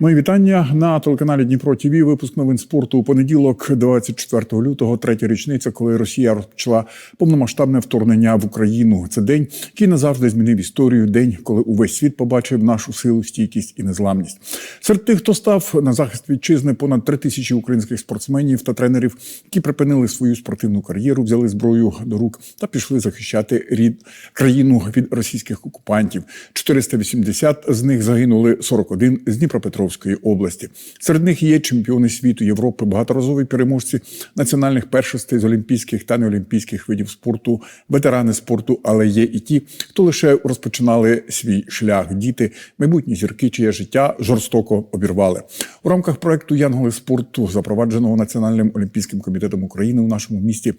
Мої вітання на телеканалі Дніпро ТВ. Випуск новин спорту у понеділок, 24 лютого, третя річниця, коли Росія розпочала повномасштабне вторгнення в Україну. Це день, який назавжди змінив історію. День, коли увесь світ побачив нашу силу, стійкість і незламність. Серед тих, хто став на захист вітчизни, понад три тисячі українських спортсменів та тренерів, які припинили свою спортивну кар'єру, взяли зброю до рук та пішли захищати рід країну від російських окупантів. 480 з них загинули, 41 з Дніпропетровської області. Серед них є чемпіони світу, Європи, багаторазові переможці національних першостей з олімпійських та неолімпійських видів спорту, ветерани спорту, але є і ті, хто лише розпочинали свій шлях. Діти, майбутні зірки, чиє життя жорстоко обірвали. У рамках проекту Янголи спорту, запровадженого Національним олімпійським комітетом України у нашому місті,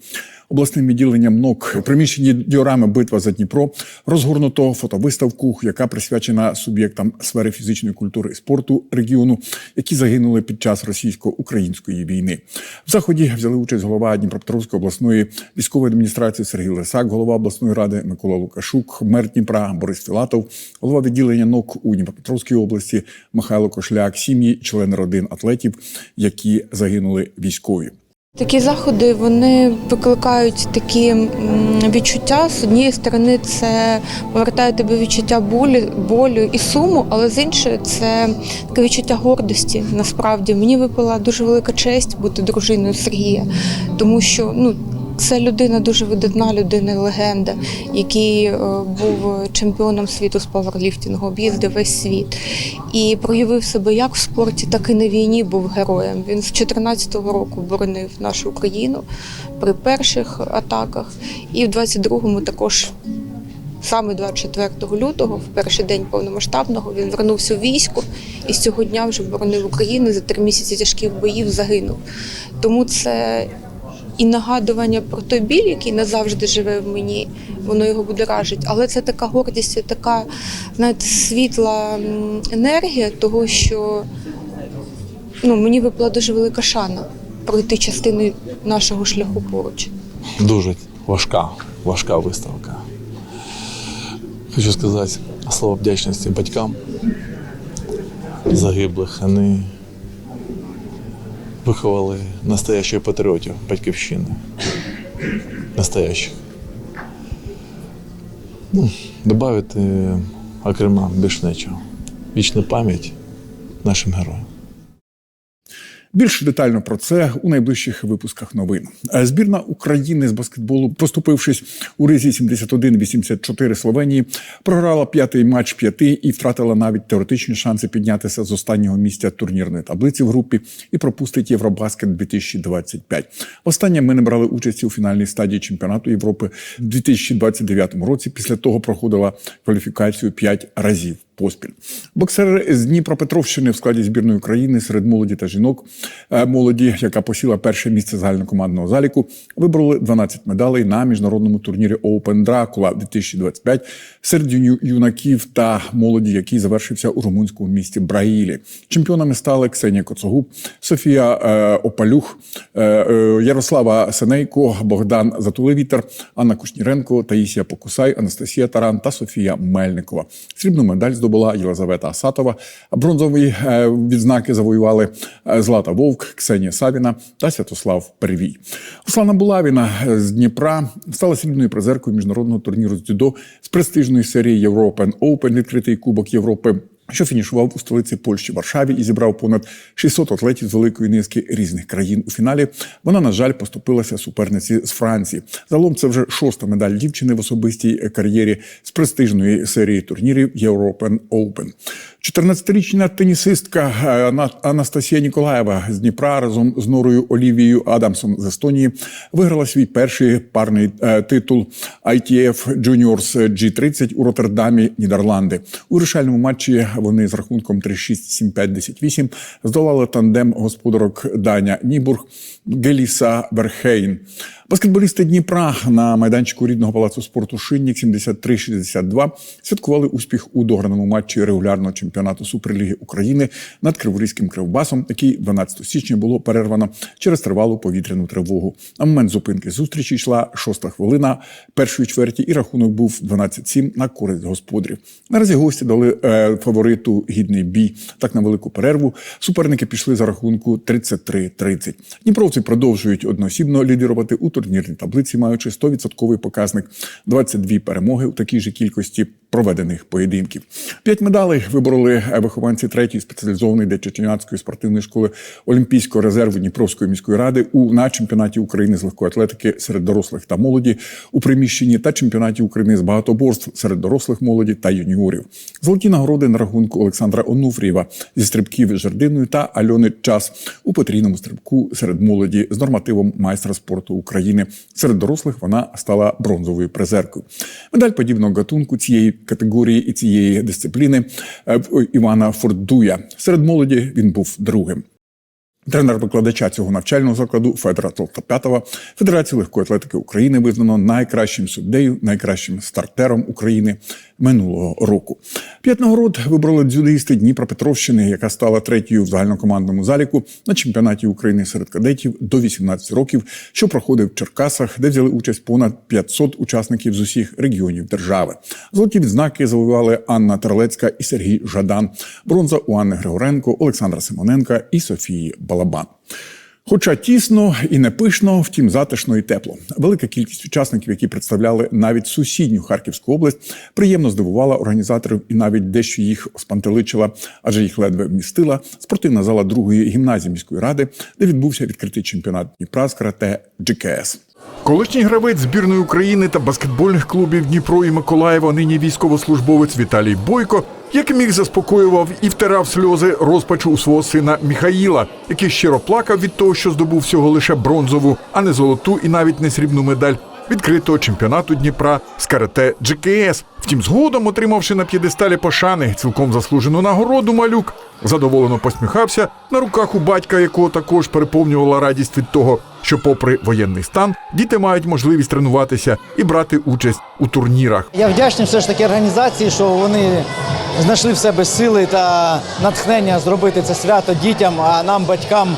обласним відділенням НОК у приміщенні діорами Битва за Дніпро розгорнуто фотовиставку, яка присвячена суб'єктам сфери фізичної культури і спорту регіону, які загинули під час російсько-української війни. В заході взяли участь голова Дніпропетровської обласної військової адміністрації Сергій Лисак, голова обласної ради Микола Лукашук, мер Дніпра Борис Філатов, голова відділення НОК у Дніпропетровській області Михайло Кошляк, сім'ї, члени родин атлетів, які загинули військові. Такі заходи вони викликають такі відчуття. З однієї сторони, це повертає тебе відчуття болі, болю і суму, але з іншої це таке відчуття гордості. Насправді мені випала дуже велика честь бути дружиною Сергія, тому що ну. Це людина дуже видатна, людина легенда, який е, був чемпіоном світу з паверліфтингу, об'їздив весь світ і проявив себе як в спорті, так і на війні. Був героєм. Він з 14-го року боронив нашу Україну при перших атаках, і в 22-му також. Саме 24 лютого, в перший день повномасштабного, він вернувся в військо і з цього дня вже боронив Україну за три місяці тяжких боїв загинув. Тому це і нагадування про той біль, який назавжди живе в мені, воно його будоражить. Але це така гордість, і така знаєте, світла енергія того, що ну, мені випала дуже велика шана пройти частину нашого шляху поруч. Дуже важка, важка виставка. Хочу сказати слово вдячності батькам загиблих. Вони виховали настоящих патріотів батьківщини. Настоящих. Ну, добавити окрема більш нічого. Вічна пам'ять нашим героям. Більш детально про це у найближчих випусках новин. Е, Збірна України з баскетболу, поступившись у ризі 71-84 Словенії, програла п'ятий матч п'яти і втратила навіть теоретичні шанси піднятися з останнього місця турнірної таблиці в групі і пропустить Євробаскет 2025. Останнє ми не брали участі у фінальній стадії чемпіонату Європи в 2029 році. Після того проходила кваліфікацію п'ять разів поспіль. Боксери з Дніпропетровщини в складі збірної України серед молоді та жінок е, молоді, яка посіла перше місце загальнокомандного заліку, вибороли 12 медалей на міжнародному турнірі Open Dracula 2025 серед юнаків та молоді, який завершився у румунському місті Браїлі. Чемпіонами стали Ксенія Коцогуб, Софія е, Опалюх, е, е, Ярослава Сенейко, Богдан Затулевітер, Анна Кушніренко, Таїсія Покусай, Анастасія Таран та Софія Мельникова. Срібну медаль здобула Єлизавета Асатова. Бронзові е, відзнаки завоювали е, Злата Вовк, Ксенія Савіна та Святослав Первій. Руслана Булавіна з Дніпра стала срібною призеркою міжнародного турніру з дзюдо з престижної серії European Open, відкритий Кубок Європи. Що фінішував у столиці Польщі Варшаві і зібрав понад 600 атлетів з великої низки різних країн. У фіналі вона, на жаль, поступилася суперниці з Франції. Загалом це вже шоста медаль дівчини в особистій кар'єрі з престижної серії турнірів European Open. 14-річна тенісистка е, Анастасія Ніколаєва з Дніпра разом з Норою Олівією Адамсом з Естонії виграла свій перший парний е, титул ITF Juniors G30 у Роттердамі, Нідерланди. У вирішальному матчі вони з рахунком 3-6, 7-5, 10-8 здолали тандем господарок Даня Нібург Геліса Верхейн. Баскетболісти Дніпра на майданчику рідного палацу спорту Шинник 73-62 святкували успіх у дограному матчі регулярного чемпіонату Суперліги України над Криворізьким Кривбасом, який 12 січня було перервано через тривалу повітряну тривогу. На момент зупинки зустрічі йшла шоста хвилина першої чверті, і рахунок був 12-7 на користь господарів. Наразі гості дали е, фавориту гідний бій. Так на велику перерву суперники пішли за рахунку 33-30. Дніпровці продовжують одноосібно лідирувати у турнірній таблиці, маючи 100% показник 22 перемоги у такій же кількості проведених поєдинків. П'ять медалей вибороли вихованці третьої спеціалізованої дитячо-юнацької спортивної школи Олімпійського резерву Дніпровської міської ради у на чемпіонаті України з легкої атлетики серед дорослих та молоді у приміщенні та чемпіонаті України з багатоборств серед дорослих молоді та юніорів. Золоті нагороди на рахунку Олександра Онуфрієва зі стрибків жердиною та Альони Час у потрійному стрибку серед молоді з нормативом майстра спорту України. Серед дорослих вона стала бронзовою призеркою. Медаль подібного гатунку цієї категорії і цієї дисципліни е, Івана Фордуя. Серед молоді він був другим. Тренер викладача цього навчального закладу Федора Толтопятова Федерації легкої атлетики України визнано найкращим суддею, найкращим стартером України минулого року. П'ять нагород вибрали дзюдоїсти Дніпропетровщини, яка стала третьою в загальнокомандному заліку на чемпіонаті України серед кадетів до 18 років, що проходив в Черкасах, де взяли участь понад 500 учасників з усіх регіонів держави. Золоті відзнаки завоювали Анна Терлецька і Сергій Жадан. Бронза у Анни Григоренко, Олександра Симоненка і Софії Балабан. Хоча тісно і не пишно, втім затишно і тепло. Велика кількість учасників, які представляли навіть сусідню Харківську область, приємно здивувала організаторів і навіть дещо їх спантеличила, адже їх ледве вмістила спортивна зала другої гімназії міської ради, де відбувся відкритий чемпіонат Дніпра з карате GKS. Колишній гравець збірної України та баскетбольних клубів Дніпро і Миколаєва, нині військовослужбовець Віталій Бойко, як міг заспокоював і втирав сльози розпачу у свого сина Міхаїла, який щиро плакав від того, що здобув всього лише бронзову, а не золоту і навіть не срібну медаль відкритого чемпіонату Дніпра з карате GKS. Втім, згодом, отримавши на п'єдесталі пошани цілком заслужену нагороду, малюк задоволено посміхався на руках у батька, якого також переповнювала радість від того, що, попри воєнний стан, діти мають можливість тренуватися і брати участь у турнірах. Я вдячний все ж таки організації, що вони знайшли в себе сили та натхнення зробити це свято дітям, а нам, батькам,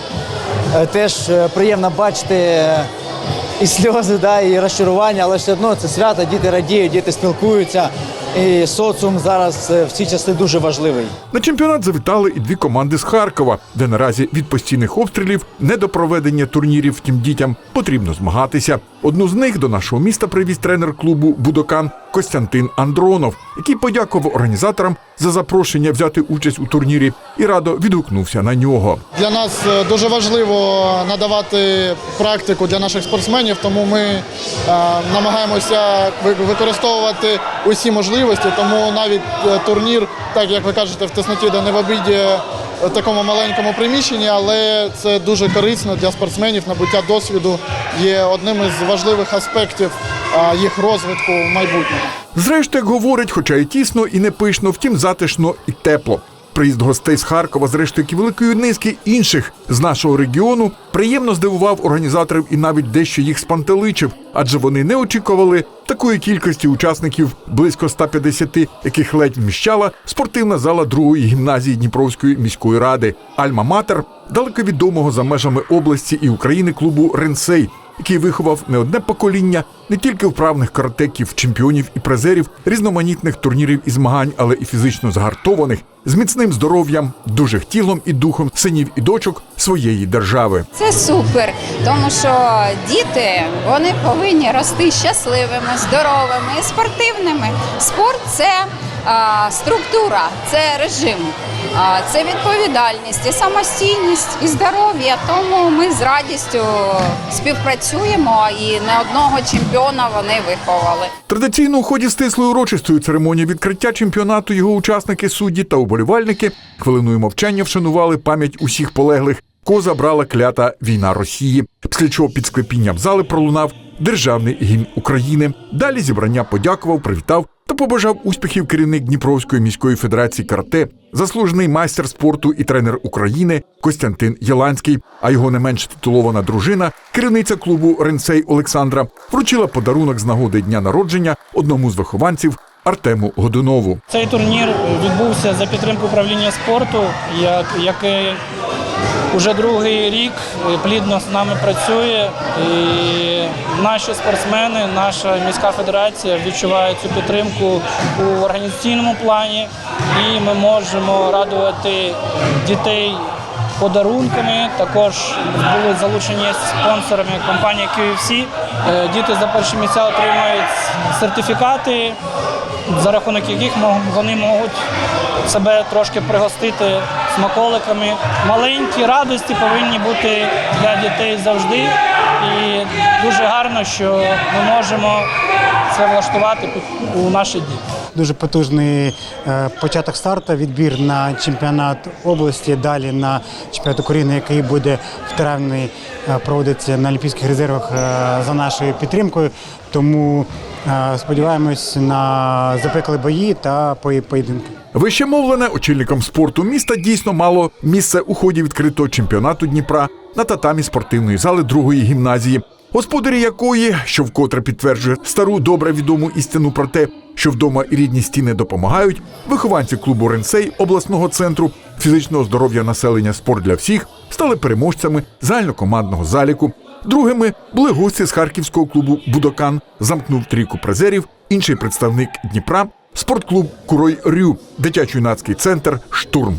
е, теж е, приємно бачити і сльози, да, і розчарування, але все одно це свято, діти радіють, діти спілкуються. І соціум зараз е, в ці часи дуже важливий. На чемпіонат завітали і дві команди з Харкова, де наразі від постійних обстрілів не до проведення турнірів тим дітям потрібно змагатися. Одну з них до нашого міста привіз тренер клубу Будокан Костянтин Андронов, який подякував організаторам за запрошення взяти участь у турнірі і радо відгукнувся на нього. Для нас е, дуже важливо надавати практику для наших спортсменів, тому ми е, намагаємося ви- використовувати усі можливості. Тому навіть е, турнір, так як ви кажете, в тесноті, де не в обіді е, такому маленькому приміщенні, але це дуже корисно для спортсменів. Набуття досвіду є одним із важливих аспектів їх розвитку в майбутньому. Зрештою, як говорить, хоча і тісно, і не пишно, втім затишно і тепло. Приїзд гостей з Харкова, зрештою, і великої низки інших з нашого регіону, приємно здивував організаторів і навіть дещо їх спантеличив, адже вони не очікували такої кількості учасників, близько 150, яких ледь вміщала спортивна зала другої гімназії Дніпровської міської ради Альма-Матер, далеко відомого за межами області і України клубу Ренсей, який виховав не одне покоління не тільки вправних каратеків, чемпіонів і призерів різноманітних турнірів і змагань, але і фізично загартованих, з міцним здоров'ям, дужих тілом і духом синів і дочок своєї держави. Це супер, тому що діти вони повинні рости щасливими, здоровими, спортивними. Спорт це структура, це режим, це відповідальність, і самостійність і здоров'я. Тому ми з радістю співпрацюємо і не одного чемпіона вони виховали. Традиційно у ході стислої урочистої церемонії відкриття чемпіонату його учасники, судді та уболівальники хвилиною мовчання вшанували пам'ять усіх полеглих, кого забрала клята війна Росії. Після чого під склепінням зали пролунав державний гімн України. Далі зібрання подякував, привітав та побажав успіхів керівник Дніпровської міської федерації карате, заслужений майстер спорту і тренер України Костянтин Єланський. А його не менш титулована дружина, керівниця клубу Ренсей Олександра, вручила подарунок з нагоди дня народження одному з вихованців Артему Годунову. Цей турнір відбувся за підтримки управління спорту, як- яке вже другий рік е, плідно з нами працює. І наші спортсмени, наша міська федерація відчуває цю підтримку у організаційному плані, і ми можемо радувати дітей подарунками. Також були залучені спонсорами компанії QFC. Е, Діти за перші місця отримують сертифікати, за рахунок яких вони можуть себе трошки пригостити смаколиками. Маленькі радості повинні бути для дітей завжди. І дуже гарно, що ми можемо це влаштувати у наші діти. Дуже потужний е, початок старту, відбір на чемпіонат області, далі на чемпіонат України, який буде в травні е, проводитися на Олімпійських резервах е, за нашою підтримкою. Тому сподіваємось на запеклі бої та поєдинки. Вище мовлене очільникам спорту міста дійсно мало місце у ході відкритого чемпіонату Дніпра на татамі спортивної зали другої гімназії, господарі якої, що вкотре підтверджує стару добре відому істину про те, що вдома і рідні стіни допомагають, вихованці клубу Ренсей обласного центру фізичного здоров'я населення спорт для всіх стали переможцями загальнокомандного заліку. Другими були гості з харківського клубу Будокан. Замкнув трійку призерів. Інший представник Дніпра спортклуб Курой Рю, дитячо-юнацький центр Штурм.